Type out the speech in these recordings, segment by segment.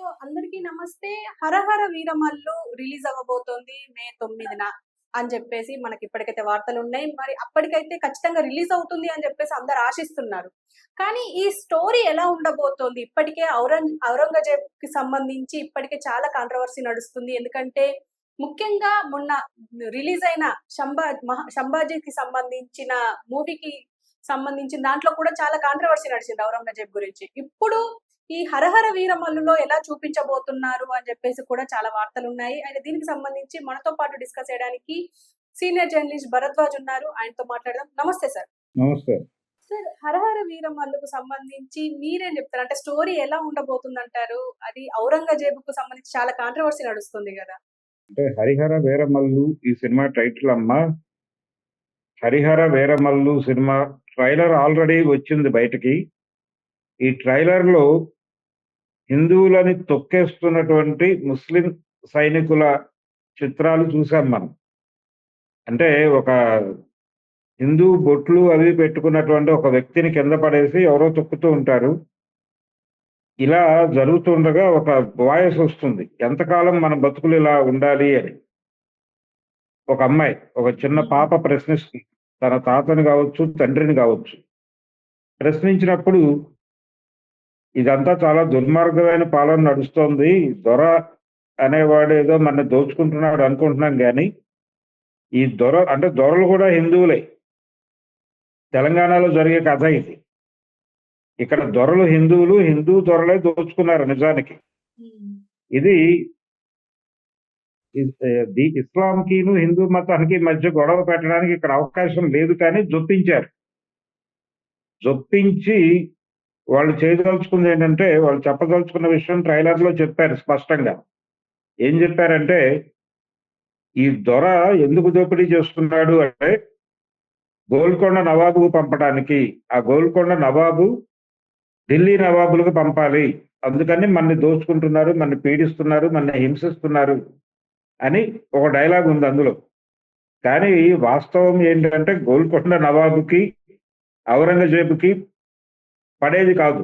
So అందరికీ నమస్తే. హరహర Veeramallu release అవ్వబోతోంది మే తొమ్మిదిన అని చెప్పేసి మనకి ఇప్పటికైతే వార్తలు ఉన్నాయి. మరి అప్పటికైతే ఖచ్చితంగా రిలీజ్ అవుతుంది అని చెప్పేసి అందరు ఆశిస్తున్నారు. కానీ ఈ స్టోరీ ఎలా ఉండబోతోంది? ఇప్పటికే ఔరంగ్ ఔరంగజేబ్కి సంబంధించి ఇప్పటికే చాలా కాంట్రవర్సీ నడుస్తుంది. ఎందుకంటే ముఖ్యంగా మొన్న రిలీజ్ అయిన శంభా మహా శంభాజీకి సంబంధించిన మూవీకి సంబంధించిన దాంట్లో కూడా చాలా కాంట్రవర్సీ నడిచింది ఔరంగజేబ్ గురించి. ఇప్పుడు ఈ హరహర వీరమల్లులో ఎలా చూపించబోతున్నారు అని చెప్పేసి కూడా చాలా వార్తలు ఉన్నాయి అయితే దీనికి సంబంధించి మనతో పాటు డిస్కస్ చేయడానికి సీనియర్ జర్నలిస్ట్ భరద్వాజ్ ఉన్నారు. ఆయనతో మాట్లాడదాం. నమస్తే సార్. నమస్తే. సార్ హరహర వీరమల్లుకు సంబంధించి మీరేం చెప్తారు? అంటే స్టోరీ ఎలా ఉండబోతుంది అంటారు అది ఔరంగజేబుకు సంబంధించి చాలా కాంట్రవర్సీ నడుస్తుంది కదా. అంటే హరిహర వీరమల్లు ఈ సినిమా టైటిల్ అమ్మా. Hari Hara Veera Mallu cinema trailer already వచ్చింది బయటకి. ఈ ట్రైలర్లో హిందువులని తొక్కేస్తున్నటువంటి ముస్లిం సైనికుల చిత్రాలు చూసాం మనం. అంటే ఒక హిందూ బొట్లు అవి పెట్టుకున్నటువంటి ఒక వ్యక్తిని కింద పడేసి ఎవరో తొక్కుతూ ఉంటారు. ఇలా జరుగుతుండగా ఒక వాయిస్ వస్తుంది. ఎంతకాలం మన బతుకులు ఇలా ఉండాలి అని. ఒక అమ్మాయి ఒక చిన్న పాప ప్రశ్నిస్తుంది. తన తాతని కావచ్చు తండ్రిని కావచ్చు. ప్రశ్నించినప్పుడు ఇదంతా చాలా దుర్మార్గమైన పాలన నడుస్తోంది. దొర అనేవాడు ఏదో మన దోచుకుంటున్నాడు అనుకుంటున్నాం కానీ ఈ దొర అంటే దొరలు కూడా హిందువులే. తెలంగాణలో జరిగే కథ ఇది. ఇక్కడ దొరలు హిందువులు హిందూ దొరలే దోచుకున్నారు నిజానికి. ఇది ది ఇస్లాంకిను హిందూ మతానికి మధ్య గొడవ పెట్టడానికి ఇక్కడ అవకాశం లేదు కానీ జొప్పించారు. జొప్పించి వాళ్ళు చేయదలుచుకుంది ఏంటంటే వాళ్ళు చెప్పదలుచుకున్న విషయం ట్రైలర్లో చెప్పారు స్పష్టంగా. ఏం చెప్పారంటే ఈ దొర ఎందుకు దోపిడీ చేస్తున్నాడు అంటే గోల్కొండ నవాబుకు పంపడానికి. ఆ గోల్కొండ నవాబు ఢిల్లీ నవాబులకు పంపాలి. అందుకని మన్ని దోచుకుంటున్నారు మన్ని పీడిస్తున్నారు మన్ని హింసిస్తున్నారు అని ఒక డైలాగ్ ఉంది అందులో. కానీ వాస్తవం ఏంటంటే గోల్కొండ నవాబుకి ఔరంగజేబుకి పడేది కాదు.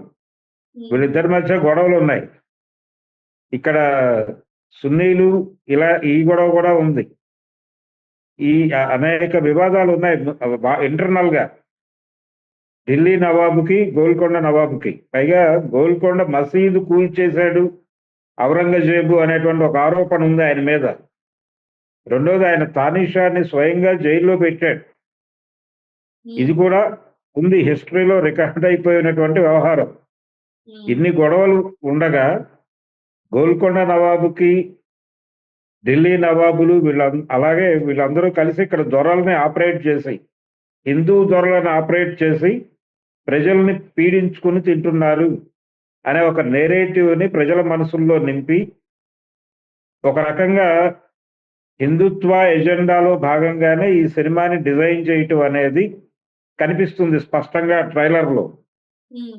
వీళ్ళిద్దరి మధ్య గొడవలు ఉన్నాయి ఇక్కడ సున్నీలు ఇలా ఈ గొడవ కూడా ఉంది. ఈ అనేక వివాదాలు ఉన్నాయి. ఇంటర్నల్గా ఢిల్లీ నవాబుకి గోల్కొండ నవాబుకి. పైగా గోల్కొండ మసీదు కూల్చేశాడు ఔరంగజేబు అనేటువంటి ఒక ఆరోపణ ఉంది ఆయన మీద. రెండోది ఆయన తానిషాన్ని స్వయంగా జైల్లో పెట్టాడు. ఇది కూడా ఉంది. హిస్టరీలో రికార్డ్ అయిపోయినటువంటి వ్యవహారం. ఇన్ని గొడవలు ఉండగా గోల్కొండ నవాబుకి ఢిల్లీ నవాబులు వీళ్ళ అలాగే వీళ్ళందరూ కలిసి ఇక్కడ దొరల్ని ఆపరేట్ చేసి హిందూ దొరలను ఆపరేట్ చేసి ప్రజల్ని పీడించుకుని తింటున్నారు అనే ఒక నేరేటివ్ని ప్రజల మనసుల్లో నింపి ఒక రకంగా హిందుత్వ ఎజెండాలో భాగంగానే ఈ సినిమాని డిజైన్ చేయటం అనేది కనిపిస్తుంది స్పష్టంగా ట్రైలర్లో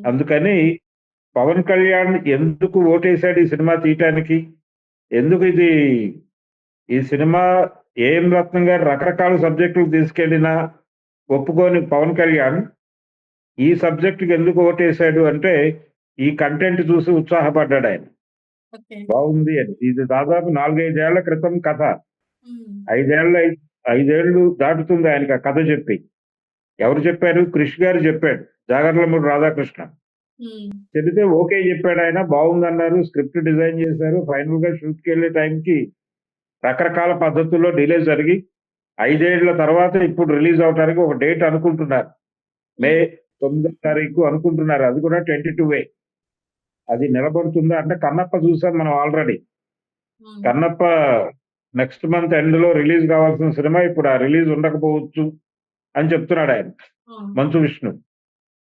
అందుకని పవన్ కళ్యాణ్ ఎందుకు ఓటేశాడు ఈ సినిమా తీయటానికి? ఎందుకు ఇది ఈ సినిమా ఏం రత్నం గారు రకరకాల సబ్జెక్టులు తీసుకెళ్ళినా ఒప్పుకొని పవన్ కళ్యాణ్ ఈ సబ్జెక్టుకి ఎందుకు ఓటేశాడు అంటే ఈ కంటెంట్ చూసి ఉత్సాహపడ్డాడు ఆయన. బాగుంది అని ఇది దాదాపు నాలుగైదేళ్ళ క్రితం కథ. ఐదేళ్ళ ఐదేళ్ళు దాటుతుంది ఆయనకి ఆ కథ చెప్పి. ఎవరు చెప్పారు? క్రిష్ గారు చెప్పాడు. జాగర్లమూడి రాధాకృష్ణ. చెబితే ఓకే చెప్పాడు ఆయన. బాగుందన్నారు. స్క్రిప్ట్ డిజైన్ చేశారు. ఫైనల్గా షూట్కి వెళ్ళే టైంకి రకరకాల పద్ధతుల్లో డిలే జరిగి ఐదేళ్ళ తర్వాత ఇప్పుడు రిలీజ్ అవడానికి ఒక డేట్ అనుకుంటున్నారు. మే తొమ్మిదో తారీఖు అనుకుంటున్నారు. అది కూడా ట్వంటీ టూ వే అది నిలబడుతుందా? అంటే కన్నప్ప చూసాం మనం ఆల్రెడీ. కన్నప్ప నెక్స్ట్ మంత్ ఎండ్లో రిలీజ్ కావాల్సిన సినిమా ఇప్పుడు ఆ రిలీజ్ ఉండకపోవచ్చు. అని చెప్తున్నాడు ఆయన. మంచు విష్ణు.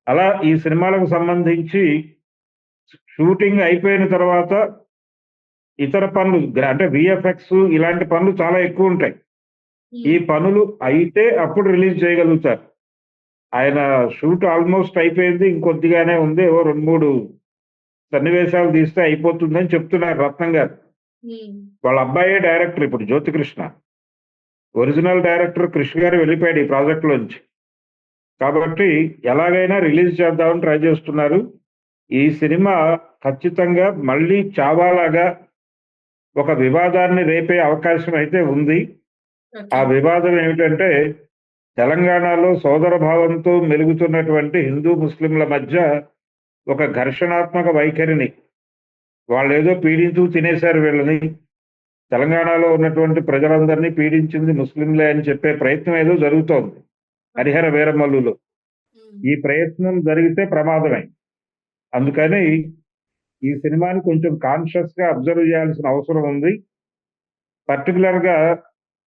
అలా ఈ సినిమాలకు సంబంధించి షూటింగ్ అయిపోయిన తర్వాత ఇతర పనులు అంటే విఎఫ్ఎక్స్ ఇలాంటి పనులు చాలా ఎక్కువ ఉంటాయి. ఈ పనులు అయితే అప్పుడు రిలీజ్ చేయగలుగుతారు. ఆయన షూట్ ఆల్మోస్ట్ అయిపోయింది ఇంకొద్దిగానే ఉంది ఏవో రెండు మూడు సన్నివేశాలు తీస్తే అయిపోతుందని చెప్తున్నారు రత్నం గారు. వాళ్ళ అబ్బాయే డైరెక్టర్ ఇప్పుడు జ్యోతికృష్ణ. ఒరిజినల్ డైరెక్టర్ కృష్ణ గారు వెళ్ళిపోయాడు ఈ ప్రాజెక్ట్ లోంచి. కాబట్టి ఎలాగైనా రిలీజ్ చేద్దామని ట్రై చేస్తున్నారు. ఈ సినిమా ఖచ్చితంగా మళ్ళీ చావాలాగా ఒక వివాదాన్ని రేపే అవకాశం అయితే ఉంది. ఆ వివాదం ఏమిటంటే తెలంగాణలో సోదర భావంతో మెలుగుతున్నటువంటి హిందూ ముస్లింల మధ్య ఒక ఘర్షణాత్మక వైఖరిని. వాళ్ళు ఏదో పీడించు తినేశారు వీళ్ళని. తెలంగాణలో ఉన్నటువంటి ప్రజలందరినీ పీడించింది ముస్లింలే అని చెప్పే ప్రయత్నం ఏదో జరుగుతోంది. హరిహర వీరమల్లులో. ఈ ప్రయత్నం జరిగితే ప్రమాదమే. అందుకని ఈ సినిమాని కొంచెం కాన్షియస్గా అబ్జర్వ్ చేయాల్సిన అవసరం ఉంది. పర్టికులర్గా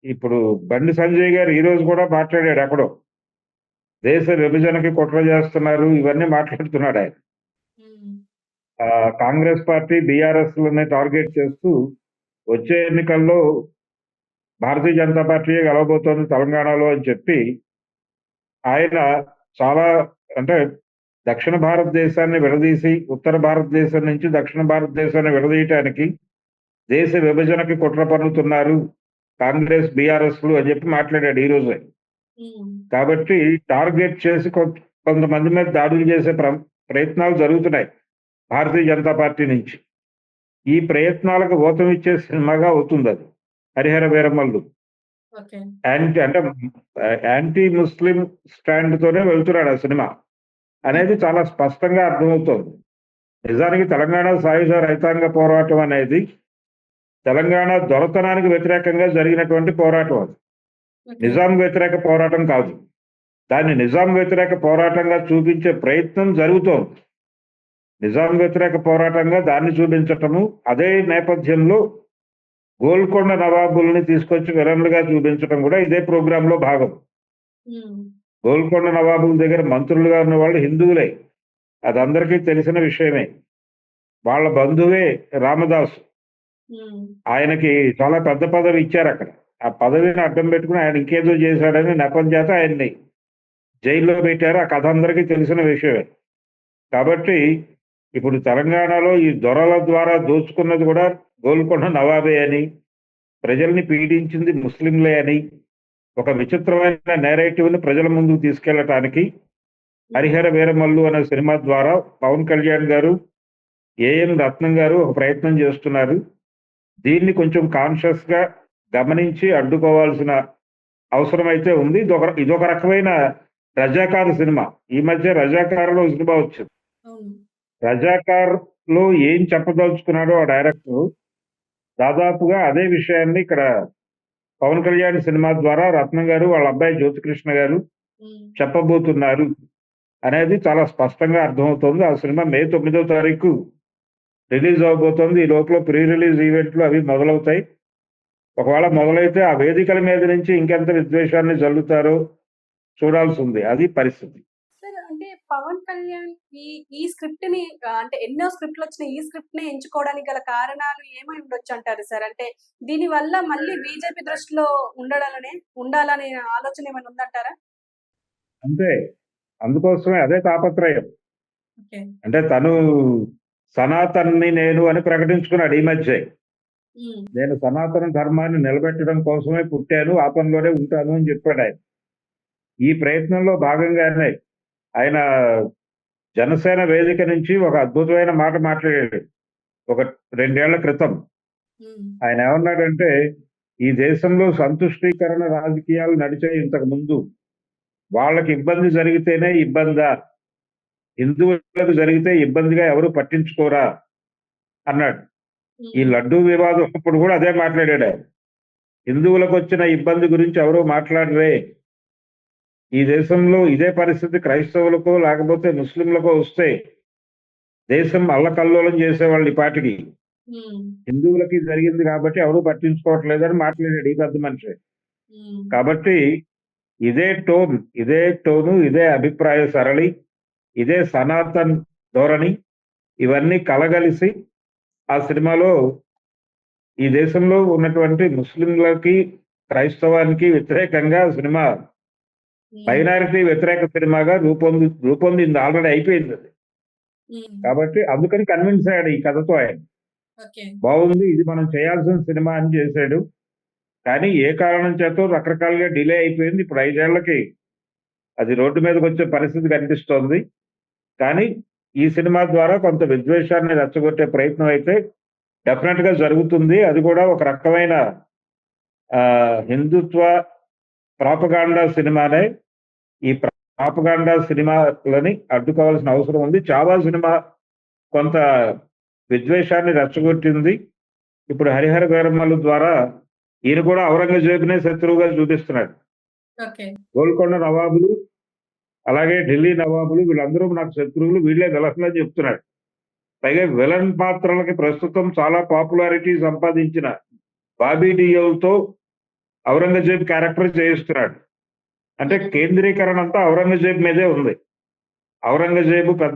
ఇప్పుడు బండి సంజయ్ గారు ఈ రోజు కూడా మాట్లాడాడు ఎక్కడో. దేశ విభజనకి కుట్ర చేస్తున్నారు ఇవన్నీ మాట్లాడుతున్నాడు ఆయన. కాంగ్రెస్ పార్టీ బీఆర్ఎస్ లని టార్గెట్ చేస్తూ వచ్చే ఎన్నికల్లో భారతీయ జనతా పార్టీయే గెలవబోతోంది తెలంగాణలో అని చెప్పి ఆయన చాలా అంటే దక్షిణ భారతదేశాన్ని విడదీసి ఉత్తర భారతదేశం నుంచి దక్షిణ భారతదేశాన్ని విడదీయటానికి దేశ విభజనకి కుట్ర పన్నుతున్నారు కాంగ్రెస్ బీఆర్ఎస్లు అని చెప్పి మాట్లాడాడు ఈ రోజే. కాబట్టి టార్గెట్ చేసి కొంతమంది మీద దాడులు చేసే ప్ర- ప్రయత్నాలు జరుగుతున్నాయి భారతీయ జనతా పార్టీ నుంచి. ఈ ప్రయత్నాలకు ఊతం ఇచ్చే సినిమాగా అవుతుంది అది. హరిహర వీరమల్లు. యాంటీ అంటే యాంటీ ముస్లిం స్టాండ్ తోనే వెళ్తున్నాడు ఆ సినిమా. అనేది చాలా స్పష్టంగా అర్థమవుతోంది. నిజానికి తెలంగాణ సాయుధ రైతాంగ పోరాటం అనేది తెలంగాణ దొరతనానికి వ్యతిరేకంగా జరిగినటువంటి పోరాటం అది. నిజాం వ్యతిరేక పోరాటం కాదు. దాన్ని నిజాం వ్యతిరేక పోరాటంగా చూపించే ప్రయత్నం జరుగుతోంది. నిజాం వ్యతిరేక పోరాటంగా దాన్ని చూపించటము అదే నేపథ్యంలో గోల్కొండ నవాబుల్ని తీసుకొచ్చి విలన్లుగా చూపించడం కూడా ఇదే ప్రోగ్రామ్లో భాగం గోల్కొండ నవాబుల దగ్గర మంత్రులుగా ఉన్న వాళ్ళు హిందువులే. అది అందరికీ తెలిసిన విషయమే. వాళ్ళ బంధువే రామదాసు. ఆయనకి చాలా పెద్ద పదవి ఇచ్చారు అక్కడ. ఆ పదవిని అడ్డం పెట్టుకుని ఆయన ఇంకేదో చేశాడని నెపం చేత ఆయన్ని జైల్లో పెట్టారు. ఆ కథ అందరికీ తెలిసిన విషయమే. కాబట్టి ఇప్పుడు తెలంగాణలో ఈ దొరల ద్వారా దోచుకున్నది కూడా గోల్కొండ నవాబే అని ప్రజల్ని పీడించింది ముస్లింలే అని ఒక విచిత్రమైన నేరేటివ్ని ప్రజల ముందుకు తీసుకెళ్ళటానికి హరిహర వీరమల్లు అనే సినిమా ద్వారా పవన్ కళ్యాణ్ గారు ఏఎం రత్నం గారు ఒక ప్రయత్నం చేస్తున్నారు. దీన్ని కొంచెం కాన్షియస్గా గమనించి అడ్డుకోవాల్సిన అవసరం అయితే ఉంది. ఇదొక ఇదొక రకమైన రజాకార్ సినిమా. ఈ మధ్య రజాకారులో సినిమా వచ్చింది. రజాకార్లో ఏం చెప్పదలుచుకున్నాడో ఆ డైరెక్టర్ దాదాపుగా అదే విషయాన్ని ఇక్కడ పవన్ కళ్యాణ్ సినిమా ద్వారా రత్నం గారు వాళ్ళ అబ్బాయి జ్యోతికృష్ణ గారు చెప్పబోతున్నారు అనేది చాలా స్పష్టంగా అర్థమవుతోంది. ఆ సినిమా మే తొమ్మిదో తారీఖు రిలీజ్ అవబోతోంది. ఈ లోపల ప్రీ రిలీజ్ ఈవెంట్లు అవి మొదలవుతాయి. ఒకవేళ మొదలైతే ఆ వేదికల మీద నుంచి ఇంకెంత విద్వేషాన్ని జల్లుతారో చూడాల్సి ఉంది. అది పరిస్థితి. అంటే పవన్ కళ్యాణ్ ఈ ఈ స్క్రిప్ట్ని అంటే ఎన్నో స్క్రిప్ట్లు వచ్చిన ఈ స్క్రిప్ట్ని ఎంచుకోవడానికి గల కారణాలు ఏమై ఉండొచ్చు అంటారు సార్? అంటే దీని వల్ల మళ్ళీ బీజేపీ దృష్టిలో ఉండాలనే ఉండాలనే ఆలోచన ఏమైనా ఉందంటారా? అంతే. అందుకోసమే అదే తాపత్రయం. అంటే తను సనాతన్ని నేను అని ప్రకటించుకున్నాడు ఈ మధ్య. నేను సనాతన ధర్మాన్ని నిలబెట్టడం కోసమే పుట్టాను ఆ పనిలోనే ఉంటాను అని చెప్పాడు ఆయన. ఈ ప్రయత్నంలో భాగంగానే ఆయన జనసేన వేదిక నుంచి ఒక అద్భుతమైన మాట మాట్లాడాడు. ఒక రెండేళ్ళ క్రితం. ఆయన ఏమన్నాడంటే ఈ దేశంలో సంతుష్టీకరణ రాజకీయాలు నడిచే ఇంతకు ముందు వాళ్ళకి ఇబ్బంది జరిగితేనే ఇబ్బందా? హిందువులకు జరిగితే ఇబ్బందిగా ఎవరు పట్టించుకోరా? అన్నాడు. ఈ లడ్డూ వివాదం అప్పుడు కూడా అదే మాట్లాడాడు హిందువులకు వచ్చిన ఇబ్బంది గురించి ఎవరూ మాట్లాడరే. ఈ దేశంలో ఇదే పరిస్థితి క్రైస్తవులకో లేకపోతే ముస్లింలకో వస్తే దేశం అల్లకల్లోలం చేసేవాళ్ళు ఈ పాటికి. హిందువులకి జరిగింది కాబట్టి ఎవరు పట్టించుకోవట్లేదని మాట్లాడాడు ఈ పెద్ద మనిషి. కాబట్టి ఇదే టోన్ ఇదే టోను ఇదే అభిప్రాయ సరళి ఇదే సనాతన్ ధోరణి ఇవన్నీ కలగలిసి ఆ సినిమాలో ఈ దేశంలో ఉన్నటువంటి ముస్లింలకి క్రైస్తవానికి వ్యతిరేకంగా సినిమా మైనారిటీ వ్యతిరేక సినిమాగా రూపొంది రూపొందింది ఆల్రెడీ అయిపోయింది అది. కాబట్టి అందుకని కన్విన్స్ అయ్యాడు ఈ కథతో ఆయన. బాగుంది ఇది మనం చేయాల్సిన సినిమా అని చేశాడు. కానీ ఏ కారణం చేతో రకరకాలుగా డిలే అయిపోయింది. ఇప్పుడు ఐదేళ్ళకి అది రోడ్డు మీదకి వచ్చే పరిస్థితి కనిపిస్తోంది. కానీ ఈ సినిమా ద్వారా కొంత విద్వేషాన్ని రెచ్చగొట్టే ప్రయత్నం అయితే డెఫినెట్గా జరుగుతుంది. అది కూడా ఒక రకమైన హిందుత్వ ప్రాపగాండా సినిమానే. ఈ ప్రాపగాండా సినిమాలని అడ్డుకోవాల్సిన అవసరం ఉంది. చావా సినిమా కొంత విద్వేషాన్ని రెచ్చగొట్టింది. ఇప్పుడు హరిహర వీరమ్మల ద్వారా ఈయన కూడా ఔరంగజేబునే శత్రువుగా చూపిస్తున్నాడు. గోల్కొండ నవాబులు అలాగే ఢిల్లీ నవాబులు వీళ్ళందరూ నాకు శత్రువులు వీళ్ళే విలన్లు అని చెప్తున్నాడు. పైగా విలన్ పాత్రలకి ప్రస్తుతం చాలా పాపులారిటీ సంపాదించిన బాబీ డియోల్తో ఔరంగజేబ్ క్యారెక్టర్ చేయిస్తున్నాడు. అంటే కేంద్రీకరణ అంతా ఔరంగజేబ్ మీదే ఉంది. ఔరంగజేబు పెద్ద